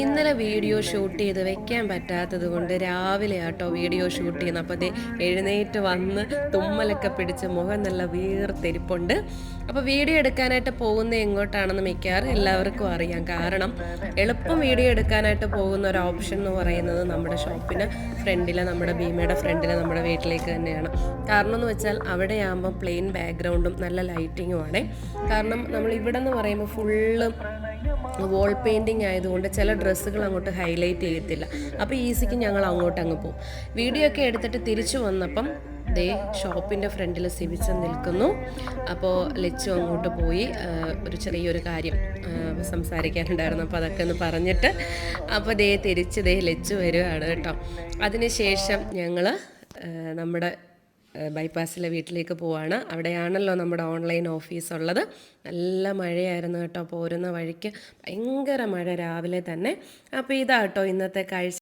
ഇന്നലെ video shoot ചെയ്ത് വെക്കാൻ പറ്റാത്തത് കൊണ്ട് രാവിലെ ആട്ടോ വീഡിയോ ഷൂട്ട് ചെയ്യുന്നത്. അപ്പോൾ ദേ എഴുന്നേറ്റ് വന്ന് തുമ്മലൊക്കെ പിടിച്ച് മുഖം നല്ല വീർത്തെരിപ്പുണ്ട്. അപ്പോൾ വീഡിയോ എടുക്കാനായിട്ട് പോകുന്ന എങ്ങോട്ടാണെന്ന് മിക്കവാറും എല്ലാവർക്കും അറിയാം. കാരണം എളുപ്പം വീഡിയോ എടുക്കാനായിട്ട് പോകുന്ന ഒരു ഓപ്ഷൻ എന്ന് പറയുന്നത് നമ്മുടെ ഷോപ്പിന് ഫ്രണ്ടിലെ നമ്മുടെ ഭീമയുടെ ഫ്രണ്ടിലെ നമ്മുടെ വീട്ടിലേക്ക് തന്നെയാണ്. കാരണം എന്ന് വെച്ചാൽ അവിടെയാകുമ്പോൾ പ്ലെയിൻ ബാക്ക്ഗ്രൗണ്ടും നല്ല ലൈറ്റിങ്ങും ആണ്. കാരണം നമ്മൾ ഇവിടെ എന്ന് പറയുമ്പോൾ ഫുള്ള് വോൾ പെയിന്റിങ് ആയതുകൊണ്ട് ചില ഡ്രസ്സുകൾ അങ്ങോട്ട് ഹൈലൈറ്റ് ചെയ്യത്തില്ല. അപ്പോൾ ഈസിക്ക് ഞങ്ങൾ അങ്ങോട്ട് അങ്ങ് പോകും വീഡിയോ ഒക്കെ എടുത്തിട്ട് തിരിച്ചു വന്നപ്പം ദേ ഷോപ്പിന്റെ ഫ്രണ്ടിൽ സിവിച്ച് നിൽക്കുന്നു. അപ്പോൾ ലച്ചു അങ്ങോട്ട് പോയി ഒരു ചെറിയൊരു കാര്യം സംസാരിക്കാനുണ്ടായിരുന്നു. അപ്പോൾ അതൊക്കെ ഒന്ന് പറഞ്ഞിട്ട് അപ്പോൾ ദേ തിരിച്ച് ദേ ലച്ചു വരുവാണ് കേട്ടോ. അതിനുശേഷം ഞങ്ങൾ നമ്മുടെ ബൈപ്പാസിലെ വീട്ടിലേക്ക് പോവാണ്. അവിടെയാണല്ലോ നമ്മുടെ ഓൺലൈൻ ഓഫീസ് ഉള്ളത്. നല്ല മഴയായിരുന്നു കേട്ടോ. പോരുന്ന വഴിക്ക് ഭയങ്കര മഴ രാവിലെ തന്നെ. അപ്പോൾ ഇതാട്ടോ ഇന്നത്തെ കാഴ്ച.